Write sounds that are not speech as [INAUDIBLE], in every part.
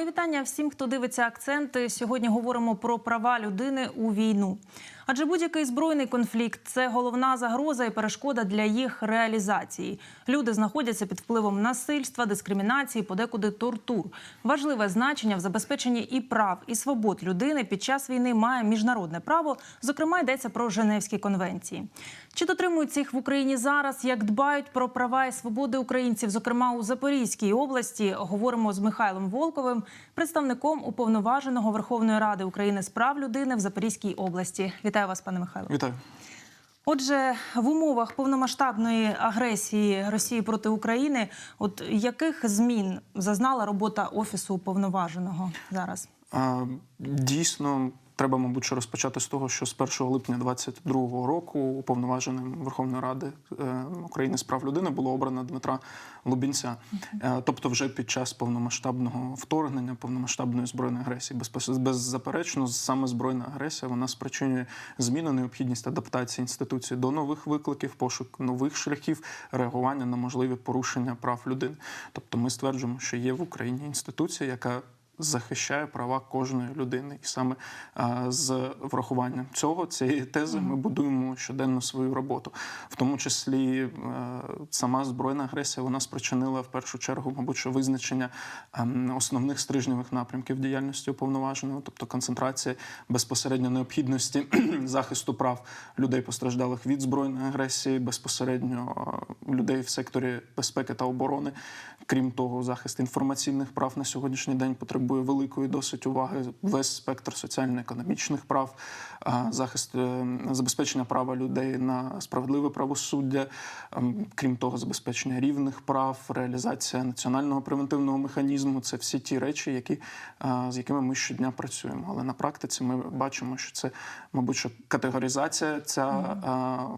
Мої вітання всім, хто дивиться акценти. Сьогодні говоримо про права людини у війну. Адже будь-який збройний конфлікт це головна загроза і перешкода для їх реалізації. Люди знаходяться під впливом насильства, дискримінації, подекуди тортур. Важливе значення в забезпеченні і прав, і свобод людини під час війни має міжнародне право. Зокрема, йдеться про Женевські конвенції. Чи дотримуються їх в Україні зараз? Як дбають про права і свободи українців, зокрема у Запорізькій області, говоримо з Михайлом Волковим, представником уповноваженого Верховної Ради України з прав людини в Запорізькій області. Вітаю вас, пане Михайло. Вітаю. Отже, в умовах повномасштабної агресії Росії проти України, от яких змін зазнала робота офісу уповноваженого зараз? Дійсно, треба, мабуть, що розпочати з того, що з 1 липня 2022 року уповноваженим Верховної Ради е, України з прав людини було обрано Дмитра Лубінця. Е, Тобто, вже під час повномасштабного вторгнення, повномасштабної збройної агресії, беззаперечно, саме збройна агресія вона спричинює зміну, необхідність адаптації інституції до нових викликів, пошук нових шляхів реагування на можливі порушення прав людини. Тобто, ми стверджуємо, що є в Україні інституція, яка захищає права кожної людини, і саме з врахуванням цього цієї тези ми будуємо щоденно свою роботу, в тому числі е, сама збройна агресія вона спричинила в першу чергу, мабуть, що визначення ем, основних стрижневих напрямків діяльності уповноваженого, тобто концентрація безпосередньо необхідності [CLEARS THROAT] захисту прав людей, постраждалих від збройної агресії, безпосередньо е, людей в секторі безпеки та оборони. Крім того, захист інформаційних прав на сьогоднішній день потребує великої досить уваги. Весь спектр соціально-економічних прав, захист е, забезпечення права людей на справедливе правосуддя, ем, крім того, забезпечення рівних прав, реалізація національного превентивного механізму це всі ті речі, які, з якими ми щодня працюємо. Але на практиці ми бачимо, що це, мабуть, що категоризація ця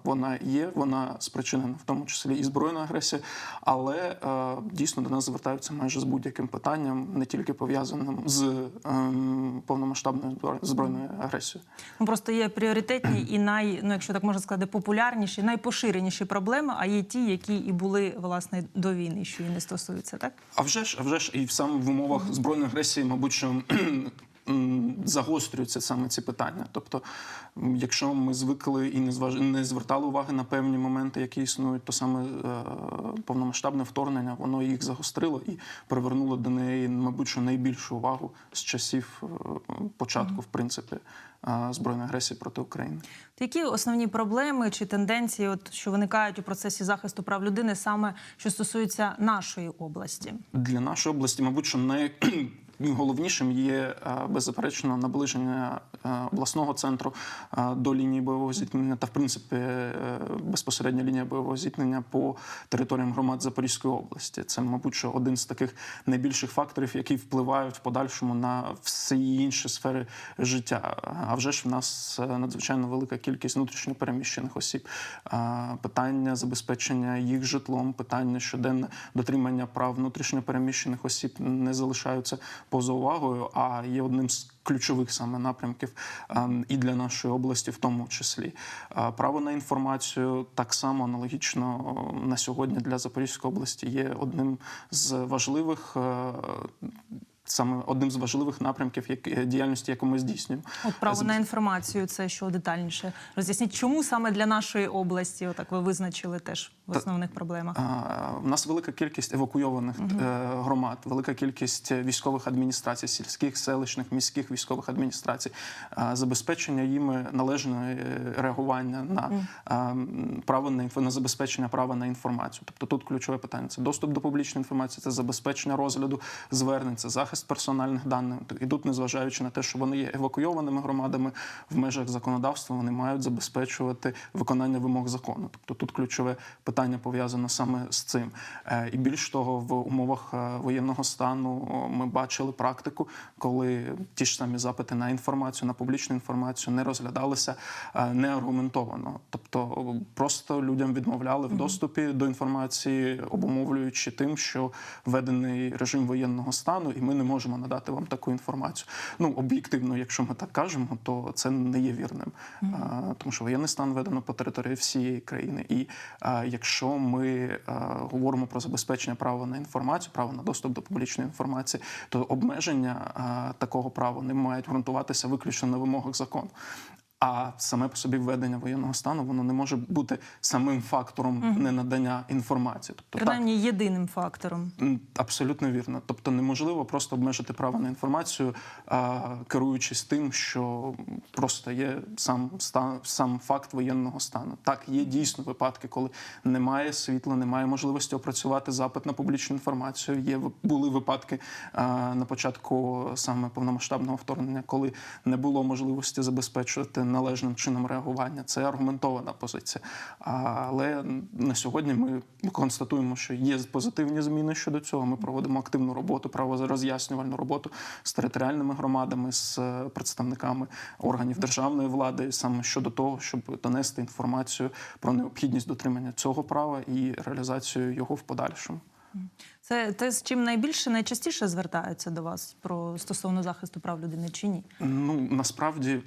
вона є, вона спричинена в тому числі і збройною агресією, але е, дійсно до нас звертаються майже з будь-яким питанням, не тільки пов'язаним з ем, повномасштабною збройною агресією. Просто є пріоритетні і най, ну якщо так можна сказати, популярніші, найпоширеніші проблеми, а є ті, які і були власне до війни, що і не стосуються, так? А вже ж, а вже ж, і саме в умовах збройної агресії, мабуть, що загострюються саме ці питання. Тобто, якщо ми звикли і не зваж... не звертали уваги на певні моменти, які існують, то саме е, повномасштабне вторгнення воно їх загострило і привернуло до неї, мабуть, що найбільшу увагу з часів е, початку, в принципі, е, збройної агресії проти України. Які основні проблеми чи тенденції, от що виникають у процесі захисту прав людини, саме що стосується нашої області? Для нашої області, мабуть, що найголовнішим є е, беззаперечно наближення е, обласного центру е, до лінії бойового зіткнення та, в принципі, безпосередня лінія бойового зіткнення по територіям громад Запорізької області. Це, мабуть, що один з таких найбільших факторів, які впливають в подальшому на всі інші сфери життя. А вже ж в нас надзвичайно велика кількість внутрішньо переміщених осіб, питання забезпечення їх житлом, питання щоденне дотримання прав внутрішньо переміщених осіб не залишаються поза увагою, а є одним з ключових саме напрямків ем, і для нашої області, в тому числі. Е, Право на інформацію так само аналогічно е, на сьогодні для Запорізької області є одним з важливих. Е, Саме одним з важливих напрямків як- діяльності, яку ми здійснюємо. От право на інформацію, це що детальніше роз'ясніть, чому саме для нашої області, отак ви визначили теж в основних проблемах. А, У нас велика кількість евакуйованих е, громад, велика кількість військових адміністрацій, сільських, селищних, міських військових адміністрацій, А, забезпечення їми належного е, реагування на а, право на на забезпечення права на інформацію. Тобто тут ключове питання це доступ до публічної інформації, це забезпечення розгляду звернень, це захист персональних даних. І тут, незважаючи на те, що вони є евакуйованими громадами в межах законодавства, вони мають забезпечувати виконання вимог закону. Тобто тут ключове питання пов'язано саме з цим. Е, І більш того, в умовах е, воєнного стану ми бачили практику, коли ті ж самі запити на інформацію, на публічну інформацію не розглядалися е, неаргументовано. Тобто просто людям відмовляли в доступі до інформації, обумовлюючи тим, що введений режим воєнного стану, і ми не можемо надати вам таку інформацію. Ну об'єктивно, якщо ми так кажемо, то це не є вірним, а, тому що воєнний стан введено по території всієї країни. І а, якщо ми а, говоримо про забезпечення права на інформацію, право на доступ до публічної інформації, то обмеження а, такого права не мають ґрунтуватися виключно на вимогах закону. А саме по собі введення воєнного стану воно не може бути самим фактором ненадання інформації. Тобто так, єдиним фактором. Абсолютно вірно. Тобто неможливо просто обмежити право на інформацію, а, керуючись тим, що просто є сам стан, сам факт воєнного стану. Так, є дійсно випадки, коли немає світла, немає можливості опрацювати запит на публічну інформацію. Є були випадки а, на початку саме повномасштабного вторгнення, коли не було можливості забезпечувати належним чином реагування. Це аргументована позиція. Але на сьогодні ми констатуємо, що є позитивні зміни щодо цього. Ми проводимо активну роботу, правозроз'яснювальну роботу з територіальними громадами, з е, представниками органів державної влади, саме щодо того, щоб донести інформацію про необхідність дотримання цього права і реалізацію його в подальшому. Це те, з чим найбільше найчастіше звертаються до вас про стосовно захисту прав людини чи ні? Ну насправді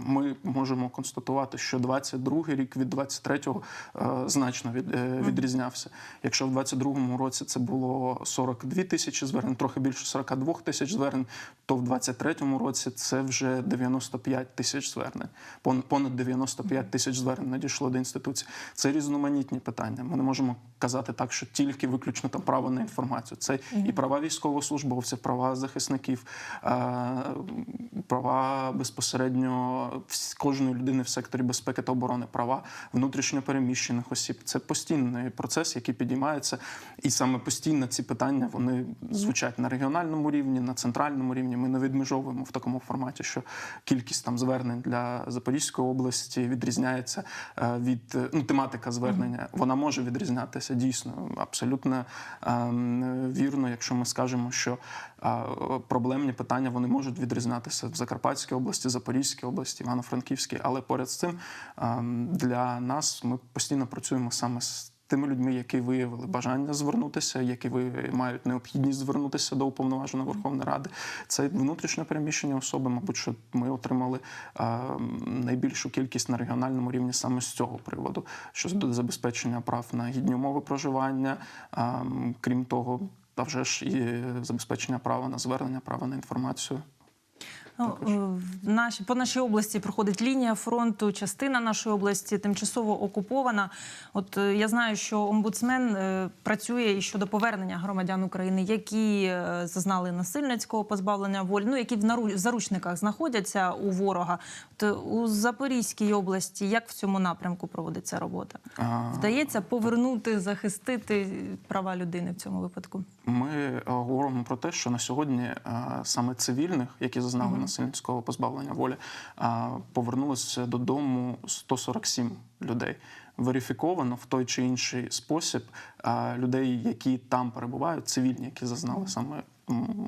ми можемо констатувати, що 22-й рік від 23-го е, значно від, е, відрізнявся. Якщо в 22-му році це було 42 тисячі звернень, трохи більше 42 тисяч звернень, то в 23-му році це вже 95 тисяч звернень. Пон- Понад 95 тисяч звернень надійшло до інституції. Це різноманітні питання. Ми не можемо казати так, що тільки виключно там право на інформацію. Це і права військовослужбовців, права захисників, е, права безпосередньо кожної людини в секторі безпеки та оборони, права внутрішньопереміщених осіб. Це постійний процес, який підіймається, і саме постійно ці питання вони звучать на регіональному рівні, на центральному рівні. Ми не відмежовуємо в такому форматі, що кількість там звернень для Запорізької області відрізняється е, від е, ну, тематика звернення. Вона може відрізнятися дійсно абсолютно ем, вірно, якщо ми скажемо, що е, проблемні питання вони можуть відрізнятися в Закарпатській області, Запорізькій області, Івано-Франківській, але поряд з цим ем, для нас ми постійно працюємо саме з. Тими людьми, які виявили бажання звернутися, які ви мають необхідність звернутися до уповноваженої Верховної Ради, це внутрішньо переміщені особи. Мабуть, що ми отримали найбільшу кількість на регіональному рівні саме з цього приводу, щодо забезпечення прав на гідні умови проживання, крім того, та вже ж і забезпечення права на звернення, права на інформацію. Ну, е, наші, по нашій області проходить лінія фронту, частина нашої області тимчасово окупована. От е, я знаю, що омбудсмен е, працює і щодо повернення громадян України, які зазнали насильницького позбавлення волі, ну які в заручниках знаходяться у ворога. От, у Запорізькій області як в цьому напрямку проводиться робота? Вдається повернути, захистити права людини в цьому випадку. Ми говоримо про те, що на сьогодні саме цивільних, які зазнали насильницького позбавлення волі, повернулося додому 147 людей. Верифіковано в той чи інший спосіб людей, які там перебувають, цивільні, які зазнали саме.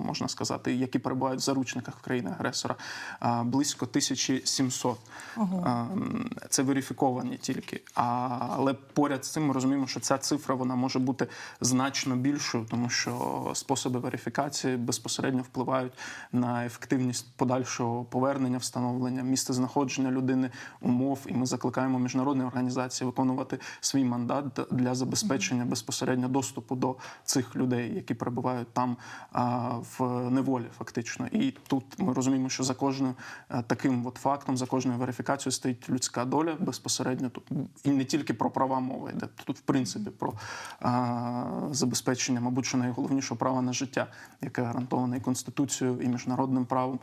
Можна сказати, які перебувають в заручниках країни-агресора, е, близько 1700. Ого. Це верифіковані тільки. Але поряд з цим ми розуміємо, що ця цифра вона може бути значно більшою, тому що способи верифікації безпосередньо впливають на ефективність подальшого повернення, встановлення місця знаходження людини, умов. І ми закликаємо міжнародні організації виконувати свій мандат для забезпечення безпосередньо доступу до цих людей, які перебувають там а, в неволі, фактично. І тут ми розуміємо, що за кожним е, таким от фактом, за кожною верифікацією стоїть людська доля безпосередньо тут і не тільки про права мова йде. Тут, в принципі, про а, забезпечення, мабуть, що найголовнішого права на життя, яке гарантоване і конституцією, і міжнародним правом.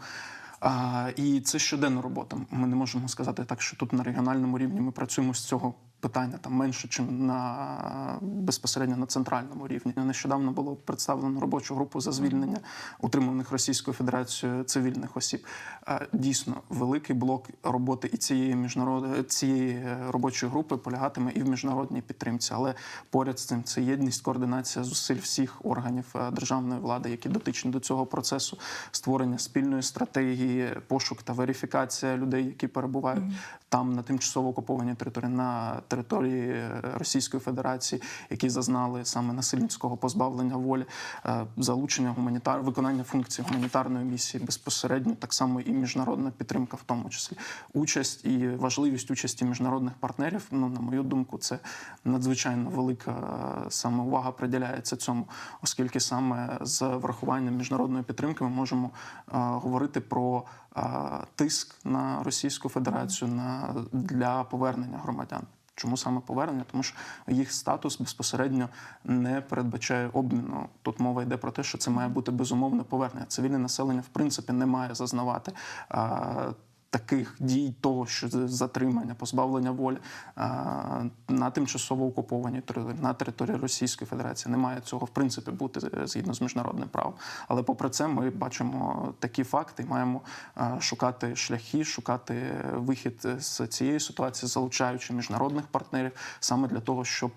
А, і це щоденна робота. Ми не можемо сказати так, що тут на регіональному рівні ми працюємо з цього питання там менше, ніж на безпосередньо на центральному рівні. Нещодавно було представлено робочу групу за звільнення утриманих Російською Федерацією цивільних осіб. Е, Дійсно, великий блок роботи і цієї міжнародної цієї е, робочої групи полягатиме і в міжнародній підтримці. Але поряд з цим це єдність, координація зусиль всіх органів е, державної влади, які дотичні до цього процесу, створення спільної стратегії, пошук та верифікація людей, які перебувають там на тимчасово окупованій території на території е, Російської Федерації, які зазнали саме насильницького позбавлення волі, е, залучення гуманітар, виконання функцій гуманітарної місії безпосередньо, так само і міжнародна підтримка, в тому числі участь і важливість участі міжнародних партнерів. Ну на мою думку, це надзвичайно велика е, саме увага приділяється цьому, оскільки саме з врахуванням міжнародної підтримки ми можемо говорити про тиск на Російську Федерацію на для повернення громадян. Чому саме повернення? Тому що їх статус безпосередньо не передбачає обміну. Тут мова йде про те, що це має бути безумовне повернення. Цивільне населення, в принципі, не має зазнавати. Таких дій, того, що затримання, позбавлення волі на тимчасово окупованій території, на території Російської Федерації немає цього в принципі бути згідно з міжнародним правом. Але попри це, ми бачимо такі факти, маємо шукати шляхи, шукати вихід з цієї ситуації, залучаючи міжнародних партнерів, саме для того, щоб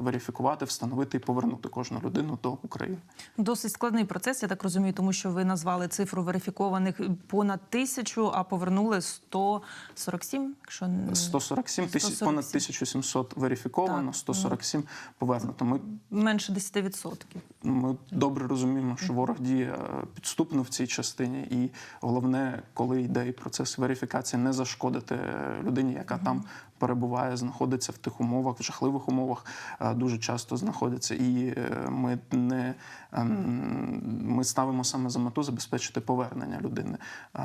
верифікувати, встановити і повернути кожну людину до України. Досить складний процес, я так розумію, тому що ви назвали цифру верифікованих понад тисячу, а повернули 147, якщо не- 147 тисяч 147. понад 1700 верифіковано, Так. 147 повернуто. Ми менше 10%. Ми добре розуміємо, що ворог діє е, підступно в цій частині, і головне, коли йде і процес верифікації, не зашкодити е, людині, яка там перебуває, знаходиться в тих умовах, в жахливих умовах, е, дуже часто знаходиться. І е, ми не ем, ми ставимо саме за мету забезпечити повернення людини е,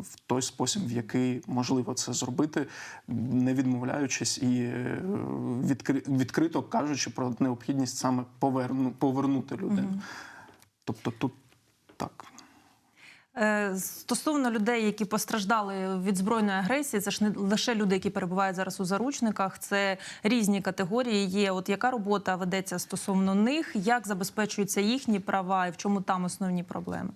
в той спосіб, в який можливо це зробити, не відмовляючись і відкри- відкрито кажучи про необхідність саме поверну, повернути людину. Тобто тут так. Е, Стосовно людей, які постраждали від збройної агресії, це ж не лише люди, які перебувають зараз у заручниках, це різні категорії. Є от яка робота ведеться стосовно них, як забезпечуються їхні права і в чому там основні проблеми?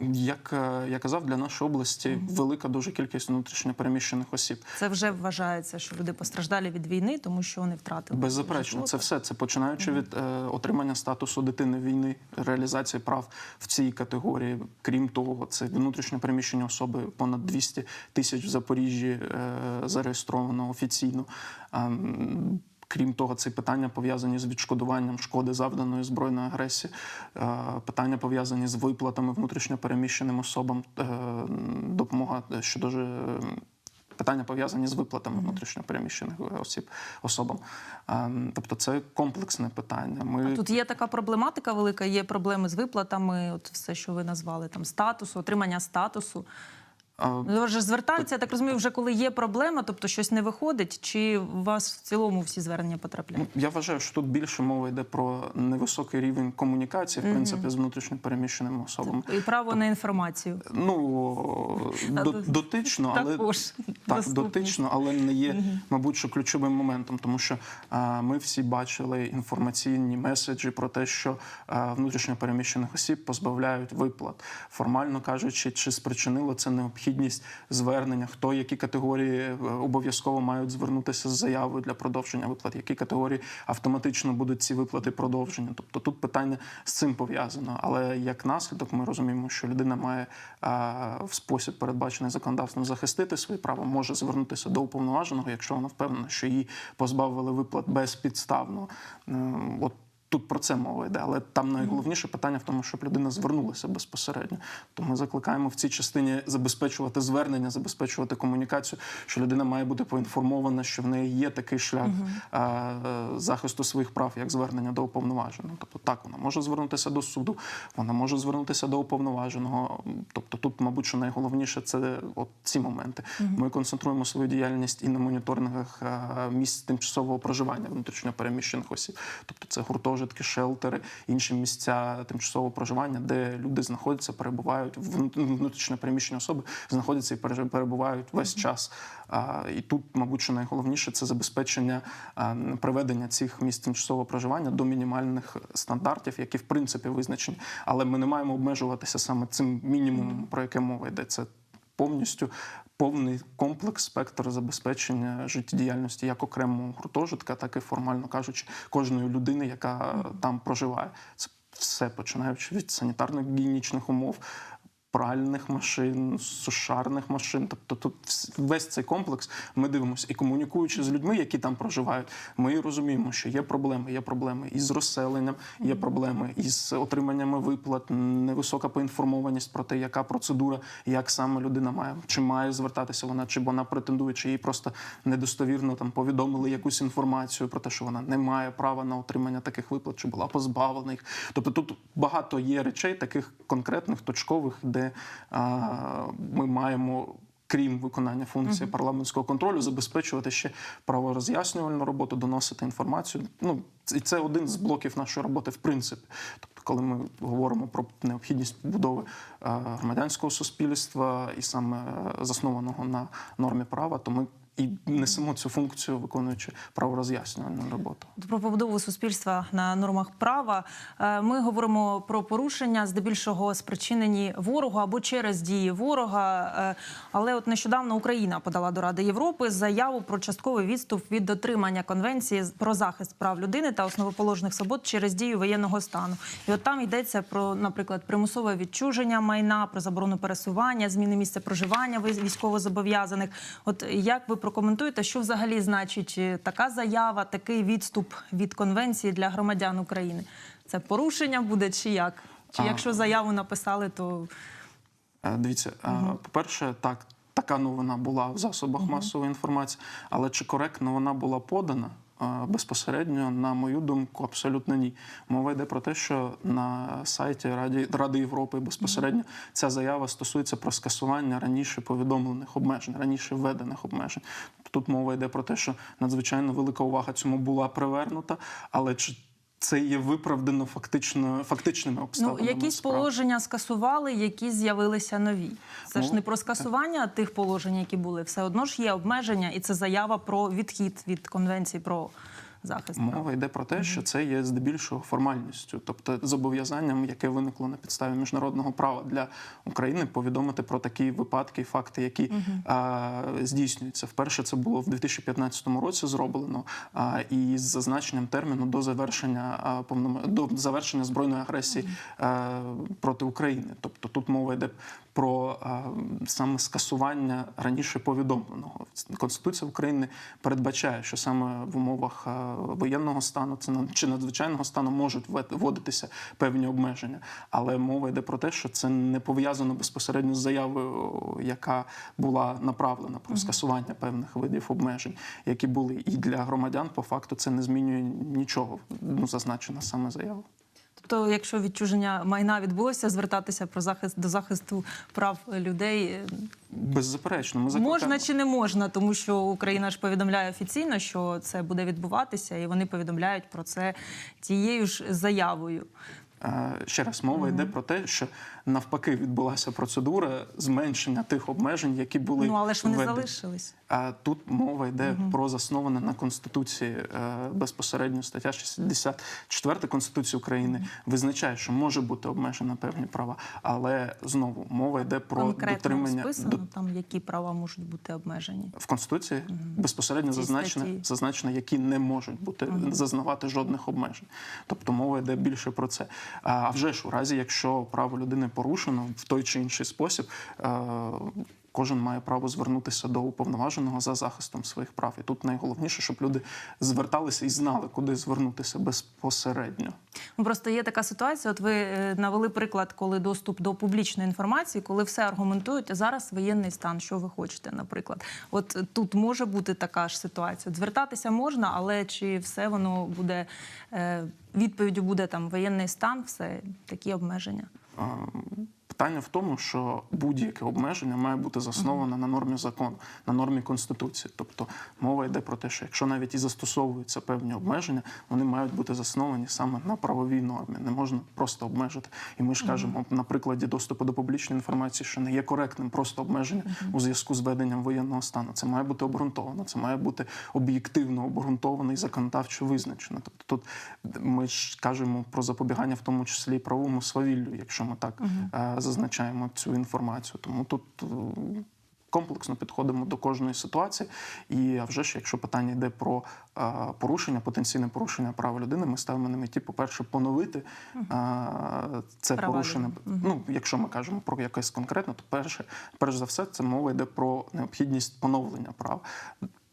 Як е, я казав, для нашої області велика дуже кількість внутрішньопереміщених осіб. Це вже вважається, що люди постраждали від війни, тому що вони втратили Беззаперечно, це все. Це починаючи від е, отримання статусу дитини війни, реалізації прав в цій категорії. Крім того, це внутрішньопереміщені особи понад 200 тисяч в Запоріжжі е, зареєстровано офіційно. М, Крім того, це питання пов'язані з відшкодуванням шкоди завданої збройної агресії, е, питання пов'язані з виплатами внутрішньопереміщеним особам, е, допомога щодо е, Питання пов'язані з виплатами внутрішньопереміщених осіб особам. Тобто це комплексне питання. Ми Тут є така проблематика велика, є проблеми з виплатами, от все, що ви назвали, там статусу, отримання статусу. Вже звертаються, я так розумію, вже коли є проблема, тобто щось не виходить, чи у вас в цілому всі звернення потрапляють? Ну, я вважаю, що тут більше мова йде про невисокий рівень комунікації, в принципі, з внутрішньопереміщеними особами. І право на інформацію. Ну до, дотично, але Також так, дотично, але не є, мабуть, що ключовим моментом, тому що а, ми всі бачили інформаційні меседжі про те, що внутрішньо переміщених осіб позбавляють виплат. Формально кажучи, чи спричинило це необхідність звернення, хто які категорії е, обов'язково мають звернутися з заявою для продовження виплат, які категорії автоматично будуть ці виплати продовжені. Тобто тут питання з цим пов'язано. Але як наслідок, ми розуміємо, що людина має а, в спосіб передбачений законодавством захистити свої права, може звернутися до уповноваженого, якщо вона впевнена, що її позбавили виплат безпідставно. Ем, От Тут про це мова йде, але там найголовніше питання в тому, щоб людина звернулася безпосередньо. То ми закликаємо в цій частині забезпечувати звернення, забезпечувати комунікацію, що людина має бути поінформована, що в неї є такий шлях а, е, захисту своїх прав, як звернення до уповноваженого. Тобто, так вона може звернутися до суду, вона може звернутися до уповноваженого. Тобто, тут, мабуть, що найголовніше це от ці моменти. Ми концентруємо свою діяльність і на моніторингах місць тимчасового проживання внутрішньопереміщених осіб. Тобто, це гуртожитки, шелтери, інші місця тимчасового проживання, де люди знаходяться, перебувають вну- внутрішньо переміщені особи, знаходяться і перебувають весь час. І тут, мабуть, що найголовніше це забезпечення приведення цих місць тимчасового проживання до мінімальних стандартів, які в принципі визначені. Але ми не маємо обмежуватися саме цим мінімумом, про яке мова йде. Це повністю повний комплекс спектр забезпечення життєдіяльності як окремого гуртожитка, так і формально кажучи, кожної людини, яка там проживає. Це все починаючи від санітарно-гігієнічних умов. Пральних машин, сушарних машин, тобто тут весь цей комплекс ми дивимося і комунікуючи з людьми, які там проживають, ми розуміємо, що є проблеми. Є проблеми із розселенням, є проблеми із отриманнями виплат, невисока поінформованість про те, яка процедура, як саме людина має, чи має звертатися вона, чи вона претендує, чи їй просто недостовірно там повідомили якусь інформацію про те, що вона не має права на отримання таких виплат, чи була позбавлена їх. Тобто тут багато є речей, таких конкретних, точкових, де а, ми маємо. Крім виконання функції парламентського контролю, забезпечувати ще правороз'яснювальну роботу, доносити інформацію. Ну і це один з блоків нашої роботи, в принципі. Тобто, коли ми говоримо про необхідність побудови громадянського суспільства і саме е, заснованого на нормі права, то ми і несемо цю функцію, виконуючи правороз'яснювальну роботу. Про побудову суспільства на нормах права Е, ми говоримо про порушення, здебільшого спричинені ворогу або через дії ворога. Е, Але от нещодавно Україна подала до Ради Європи заяву про частковий відступ від дотримання конвенції про захист прав людини та основоположних свобод через дію воєнного стану. І от там йдеться про, наприклад, примусове відчуження майна, про заборону пересування, зміни місця проживання військовозобов'язаних. От як ви прокоментуєте, що взагалі значить е, така заява, такий відступ від конвенції для громадян України? Це порушення буде чи як? Чи А. якщо заяву написали, то Е, Дивіться, угу. по-перше, так, така новина була в засобах масової інформації, але чи коректно вона була подана? Безпосередньо, на мою думку, абсолютно ні. Мова йде про те, що на сайті Раді Ради Європи безпосередньо ця заява стосується про скасування раніше повідомлених обмежень, раніше введених обмежень. Тут мова йде про те, що надзвичайно велика увага цьому була привернута, але чи це є виправдано фактично фактичними ну якісь справ. положення скасували, які з'явилися нові. Це ж Ну, не про скасування тих положень, які були. Все одно ж є обмеження, і це заява про відхід від конвенції про захист. Мова йде про те, що це є здебільшого формальністю, тобто зобов'язанням, яке виникло на підставі міжнародного права для України, повідомити про такі випадки і факти, які а, здійснюються. Вперше це було в 2015 році зроблено, а, і з зазначенням терміну до завершення а, повном- до завершення збройної агресії а, проти України. Тобто тут мова йде про саме скасування раніше повідомленого. Конституція України передбачає, що саме в умовах воєнного стану чи надзвичайного стану можуть вводитися певні обмеження, але мова йде про те, що це не пов'язано безпосередньо з заявою, яка була направлена про скасування певних видів обмежень, які були і для громадян. По факту це не змінює нічого. Ну зазначена саме заява. Тобто, якщо відчуження майна відбулося, звертатися про захист до захисту прав людей е, Беззаперечно, ми закликаємо. можна чи не можна, тому що Україна ж повідомляє офіційно, що це буде відбуватися, і вони повідомляють про це тією ж заявою. Е, Ще раз мова йде про те, що навпаки відбулася процедура зменшення тих обмежень, які були Ну але ж вони введені. залишились. А тут мова йде про засноване на конституції е, безпосередньо стаття 64 конституції України визначає, що може бути обмежена певні права, але знову мова йде про Конкретно дотримання розписано до- там, які права можуть бути обмежені. в конституції безпосередньо В зазначено, зазначено, які не можуть бути зазнавати жодних обмежень. Тобто мова йде більше про це. А вже ж у разі, якщо право людини порушено в той чи інший спосіб. е, Кожен має право звернутися до уповноваженого за захистом своїх прав. І тут найголовніше, щоб люди зверталися і знали, куди звернутися безпосередньо. Ну просто є така ситуація. От ви е, навели приклад, коли доступ до публічної інформації, коли все аргументують, а зараз воєнний стан, що ви хочете, наприклад. От тут може бути така ж ситуація. Звертатися можна, але чи все воно буде е, відповіддю буде там воєнний стан, все такі обмеження. Е, Питання в тому, що будь-яке обмеження має бути засноване на нормі закону, на нормі конституції. Тобто мова йде про те, що якщо навіть і застосовуються певні обмеження, вони мають бути засновані саме на правовій нормі. Не можна просто обмежити. І ми ж кажемо на прикладі доступу до публічної інформації, що не є коректним просто обмеження у зв'язку з веденням воєнного стану. Це має бути обґрунтовано, це має бути об'єктивно обґрунтовано і законодавчо визначено. Тобто тут ми ж кажемо про запобігання, в тому числі і правовому свавіллю, якщо ми так зазначаємо цю інформацію. Тому тут е, комплексно підходимо до кожної ситуації. І а вже ж, якщо питання йде про е, порушення, потенційне порушення прав людини, ми ставимо на меті, по-перше, поновити е, це Права порушення. Ну, якщо ми кажемо про якесь конкретне, то перше, перш за все, це мова йде про необхідність поновлення прав.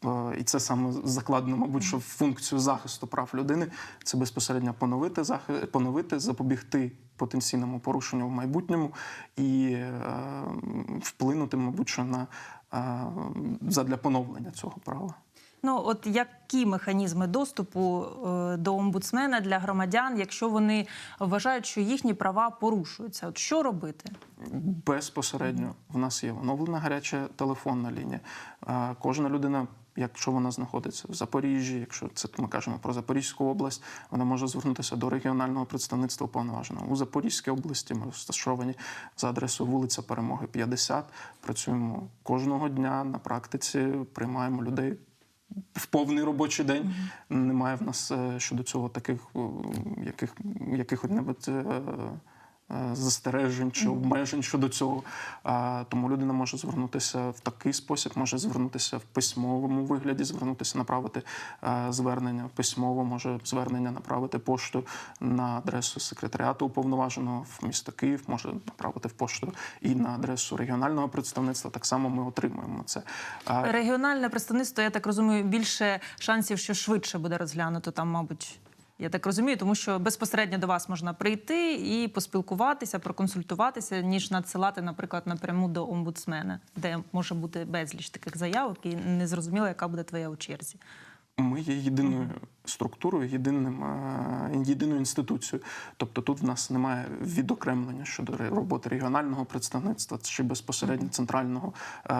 Е, І це саме закладено, мабуть, що в функцію захисту прав людини це безпосередньо поновити захи- поновити, запобігти потенційному порушенню в майбутньому і е, вплинути, мабуть, що на е, задля поновлення цього права. Ну, от які механізми доступу е, до омбудсмена для громадян, якщо вони вважають, що їхні права порушуються? От що робити? Безпосередньо в нас є оновлена гаряча телефонна лінія. Е, Кожна людина, якщо вона знаходиться в Запоріжжі, якщо це ми кажемо про Запорізьку область, вона може звернутися до регіонального представництва уповноваженого. У Запорізькій області ми розташовані за адресою вулиця Перемоги 50. Працюємо кожного дня на практиці, приймаємо людей. В повний робочий день немає в нас е, щодо цього таких яких, яких-небудь е, е, застережень чи обмежень щодо цього. Тому людина може звернутися в такий спосіб, може звернутися в письмовому вигляді, звернутися, направити е, звернення письмово, може звернення направити пошту на адресу секретаріату уповноваженого в місто Київ, може направити в пошту і на адресу регіонального представництва. Так само ми отримуємо це. Регіональне представництво, я так розумію, більше шансів, що швидше буде розглянуто там, мабуть. Я так розумію, тому що безпосередньо до вас можна прийти і поспілкуватися, проконсультуватися, ніж надсилати, наприклад, напряму до омбудсмена, де може бути безліч таких заявок, і не зрозуміло, яка буде твоя у черзі. Ми є єдиною структурою, єдиним, єдиною інституцією. Тобто тут в нас немає відокремлення щодо роботи регіонального представництва чи безпосередньо центрального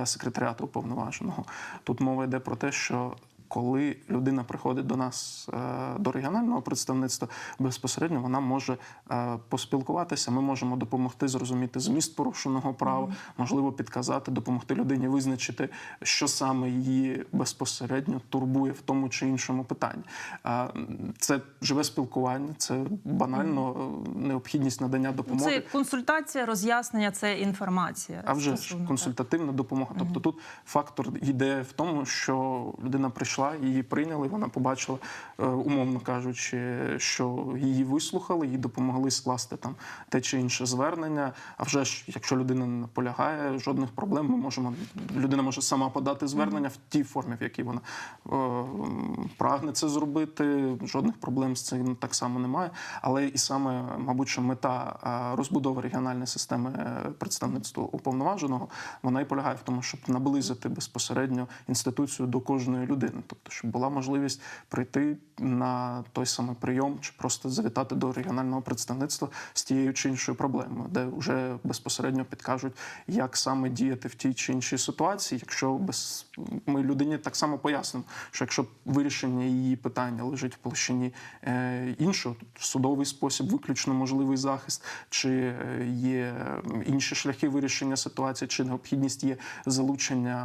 секретаріату уповноваженого. Тут мова йде про те, що коли людина приходить до нас е, до регіонального представництва, безпосередньо вона може е, поспілкуватися. Ми можемо допомогти зрозуміти зміст порушеного права, можливо, підказати, допомогти людині визначити, що саме її безпосередньо турбує в тому чи іншому питанні. Е, Це живе спілкування, це банально необхідність надання допомоги. Це консультація, роз'яснення, це інформація. А вже ж консультативна допомога. Тобто тут фактор йде в тому, що людина прийшла, її прийняли, вона побачила, е, умовно кажучи, що її вислухали, їй допомогли скласти там те чи інше звернення. А вже ж, якщо людина не наполягає, жодних проблем ми можемо. Людина може сама подати звернення в тій формі, в якій вона е, прагне це зробити. Жодних проблем з цим так само немає. Але і саме, мабуть, що мета е, розбудови регіональної системи представництва уповноваженого, вона і полягає в тому, щоб наблизити безпосередньо інституцію до кожної людини, тобто, щоб була можливість прийти на той самий прийом чи просто завітати до регіонального представництва з тією чи іншою проблемою, де вже безпосередньо підкажуть, як саме діяти в тій чи іншій ситуації, якщо без ми людині так само пояснимо, що якщо вирішення її питання лежить в площині е, іншого, тут в судовий спосіб, виключно можливий захист, чи е, є інші шляхи вирішення ситуації, чи необхідність є залучення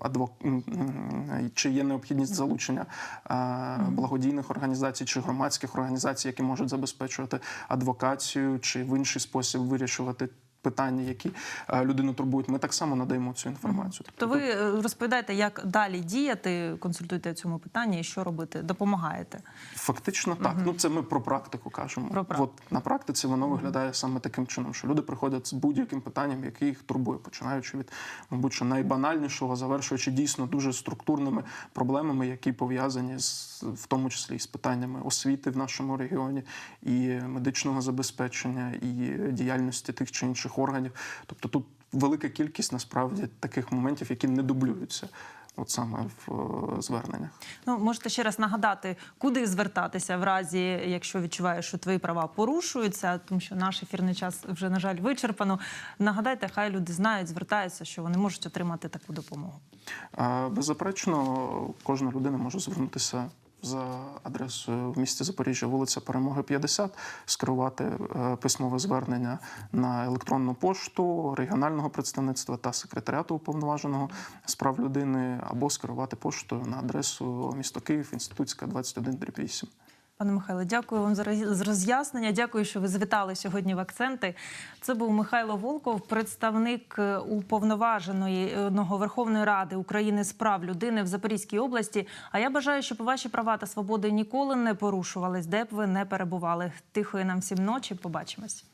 адвок... чи є необхідність залучення е, благодійних організацій чи громадських організацій, які можуть забезпечувати адвокацію, чи в інший спосіб вирішувати. Питання, які е, людину турбують, ми так само надаємо цю інформацію. То ви е, розповідаєте, як далі діяти, консультуєте в цьому питанні і що робити, допомагаєте. Фактично так. Ну це ми про практику кажемо. Про практику. От на практиці воно виглядає саме таким чином, що люди приходять з будь-яким питанням, яке їх турбує, починаючи від, мабуть, що найбанальнішого, завершуючи дійсно дуже структурними проблемами, які пов'язані з в тому числі з питаннями освіти в нашому регіоні, і медичного забезпечення, і діяльності тих чи інших органів. Тобто тут велика кількість насправді таких моментів, які не дублюються. От саме в е, зверненнях. Ну, можете ще раз нагадати, куди звертатися в разі, якщо відчуваєш, що твої права порушуються, тому що наш ефірний час вже, на жаль, вичерпано. Нагадайте, хай люди знають, звертаються, що вони можуть отримати таку допомогу. Беззаперечно, кожна людина може звернутися за адресою в місті Запоріжжя, вулиця Перемоги 50, скерувати е, письмове звернення на електронну пошту регіонального представництва та секретаріату уповноваженого справ людини, або скерувати поштою на адресу місто Київ, інститутська 21 8. Пане Михайло, дякую вам за роз'яснення. Дякую, що ви звітали сьогодні в акценти. Це був Михайло Волков, представник е, уповноваженої одного Верховної Ради України з прав людини в Запорізькій області. А я бажаю, щоб ваші права та свободи ніколи не порушувались, де б ви не перебували. Тихої нам всім ночі. Побачимось.